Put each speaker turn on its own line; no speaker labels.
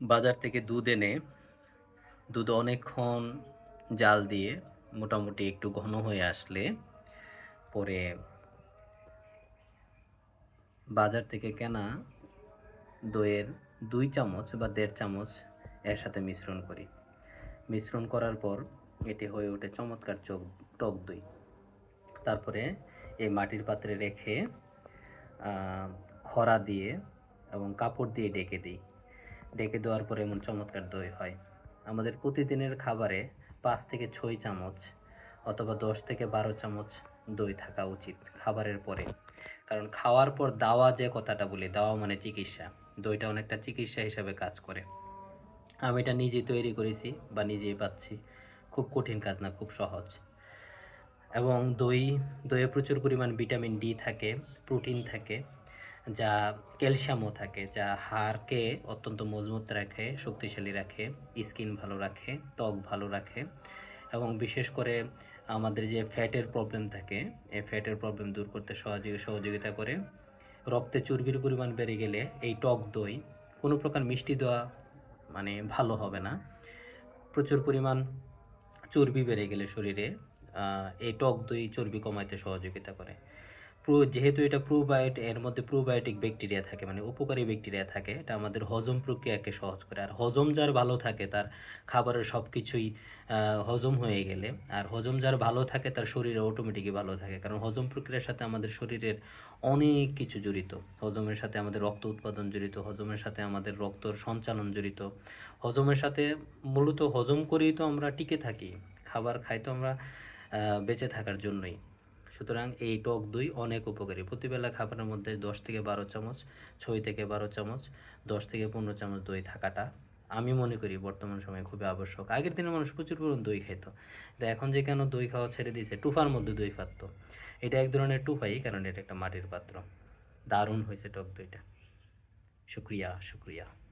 বাজার থেকে দুধ এনে, দুধ অনেকক্ষণ জাল দিয়ে মোটামুটি একটু ঘন হয়ে আসলে, পরে বাজার থেকে কেনা দইয়ের দুই চামচ বা দেড় চামচ এর সাথে মিশ্রণ করি। মিশ্রণ করার পর এটি হয়ে ওঠে চমৎকার চোখ, টক দই। তারপরে এই মাটির পাত্রে রেখে খরা দিয়ে এবং কাপড় দিয়ে ডেকে দিই। ডেকে দেওয়ার পরে এমন চমৎকার দই হয়। আমাদের প্রতিদিনের খাবারে পাঁচ থেকে ছয় চামচ অথবা দশ থেকে বারো চামচ দই থাকা উচিত খাবারের পরে। কারণ খাওয়ার পর দাওয়া যে কথাটা বলি, দাওয়া মানে চিকিৎসা। দইটা অনেকটা চিকিৎসা হিসাবে কাজ করে। আমি এটা নিজে তৈরি করেছি বা নিজেই পাচ্ছি। খুব কঠিন কাজ না, খুব সহজ। এবং দই, দইয়ে প্রচুর পরিমাণ ভিটামিন ডি থাকে, প্রোটিন থাকে। যা ক্যালসিয়ামও থাকে, যা হাড়কে অত্যন্ত মজবুত রাখে, শক্তিশালী রাখে, স্কিন ভালো রাখে, ত্বক ভালো রাখে এবং বিশেষ করে আমাদের যে ফ্যাটের প্রবলেম থাকে, এই ফ্যাটের প্রবলেম দূর করতে সহযোগী, সহযোগিতা করে। রক্তে চর্বির পরিমাণ বেড়ে গেলে এই টক দই, কোনো প্রকার মিষ্টি দেওয়া মানে ভালো হবে না। প্রচুর পরিমাণ চর্বি বেড়ে গেলে শরীরে এই টক দই চর্বি কমাইতে সহযোগিতা করে। প্রো যেহেতু এটা প্রোবায়োট এর মধ্যে প্রোবায়োটিক ব্যাকটেরিয়া থাকে মানে উপকারী ব্যাকটেরিয়া থাকে, এটা আমাদের হজম প্রক্রিয়াকে সহজ করে। আর হজম যার ভালো থাকে, তার খাবারের সব কিছুই হজম হয়ে গেলে। আর হজম যার ভালো থাকে, তার শরীরে অটোমেটিকই ভালো থাকে, কারণ হজম প্রক্রিয়ার সাথে আমাদের শরীরের অনেক কিছু জড়িত। হজমের সাথে আমাদের রক্ত উৎপাদন জড়িত, হজমের সাথে আমাদের রক্তর সঞ্চালন জড়িত। হজমের সাথে মূলত হজম করেই তো আমরা টিকে থাকি, খাবার খাই তো আমরা বেঁচে থাকার জন্যই। সুতরাং এই টক দই অনেক উপকারী। প্রতিবেলা খাবারের মধ্যে দশ থেকে বারো চামচ, ছয় থেকে বারো চামচ, দশ থেকে পনেরো চামচ দই থাকাটা আমি মনে করি বর্তমান সময়ে খুবই আবশ্যক। আগের দিনে মানুষ প্রচুর পরিমাণ দই খাইতো। কিন্তু এখন যে কেন দই খাওয়া ছেড়ে দিয়েছে? টুফার মধ্যে দই ফাটতো এটা এক ধরনের টুফাই, কারণ এটা একটা মাটির পাত্র। দারুণ হয়েছে টক দইটা। শুক্রিয়া শুক্রিয়া।